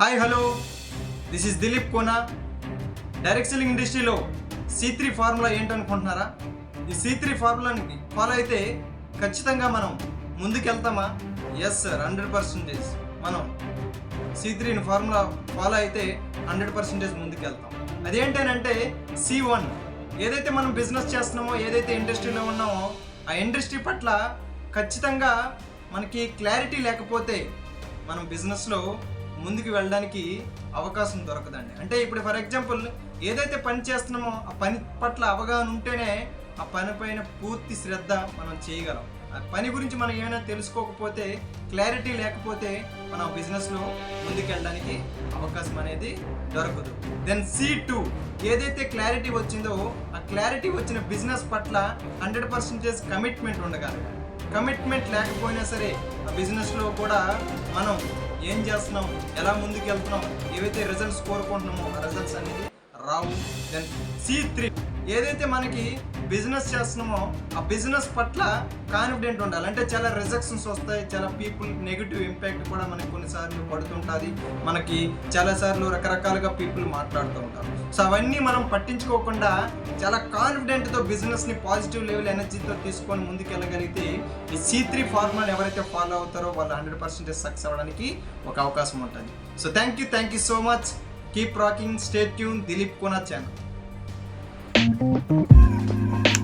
Hi hello this is Dilip Kona direct selling ఇండస్ట్రీలో C three formula ఏంటనుకుంటున్నారా? ఈ C three ఫార్ములాని follow అయితే ఖచ్చితంగా మనం ముందుకెళ్తామా? ఎస్ సార్ హండ్రెడ్ పర్సెంటేజ్ మనం సీ త్రీని ఫార్ములా ఫాలో అయితే హండ్రెడ్ పర్సెంటేజ్ ముందుకెళ్తాం. అదేంటనంటే సి వన్ ఏదైతే మనం బిజినెస్ చేస్తున్నామో ఏదైతే ఇండస్ట్రీలో ఉన్నామో ఆ ఇండస్ట్రీ పట్ల ఖచ్చితంగా మనకి క్లారిటీ లేకపోతే మనం బిజినెస్లో ముందుకు వెళ్ళడానికి అవకాశం దొరకదండి. అంటే ఇప్పుడు ఫర్ ఎగ్జాంపుల్ ఏదైతే పని చేస్తున్నామో ఆ పని పట్ల అవగాహన ఉంటేనే ఆ పని పైన పూర్తి శ్రద్ధ మనం చేయగలం. ఆ పని గురించి మనం ఏమైనా తెలుసుకోకపోతే క్లారిటీ లేకపోతే మనం బిజినెస్లో ముందుకెళ్ళడానికి అవకాశం అనేది దొరకదు. దెన్ సి టూ ఏదైతే క్లారిటీ వచ్చిందో ఆ క్లారిటీ వచ్చిన బిజినెస్ పట్ల హండ్రెడ్ పర్సెంటేజ్ కమిట్మెంట్ ఉండగలగాలి. కమిట్మెంట్ లేకపోయినా సరే ఆ బిజినెస్లో కూడా మనం ఏం చేస్తున్నాం ఎలా ముందుకు వెళ్తున్నాం ఏవైతే రిజల్ట్స్ కోరుకుంటున్నామో ఆ రిజల్ట్స్ అనేది రావు. దెన్ సి త్రీ ఏదైతే మనకి బిజినెస్ చేస్తున్నామో ఆ బిజినెస్ పట్ల కాన్ఫిడెంట్ ఉండాలి. అంటే చాలా రిజెక్షన్స్ వస్తాయి చాలా పీపుల్ నెగిటివ్ ఇంపాక్ట్ కూడా మనకి కొన్నిసార్లు పడుతుంటుంది. మనకి చాలాసార్లు రకరకాలుగా పీపుల్ మాట్లాడుతూ ఉంటారు. సో అవన్నీ మనం పట్టించుకోకుండా చాలా కాన్ఫిడెంట్తో బిజినెస్ని పాజిటివ్ లెవెల్ ఎనర్జీతో తీసుకొని ముందుకెళ్ళగలిగితే ఈ సీ త్రీ ఫార్ములాని ఎవరైతే ఫాలో అవుతారో వాళ్ళు హండ్రెడ్ పర్సెంటేజ్ సక్సెస్ అవ్వడానికి ఒక అవకాశం ఉంటుంది. So thank you thank you so much keep rocking stay tuned Dilip Kona channel うん。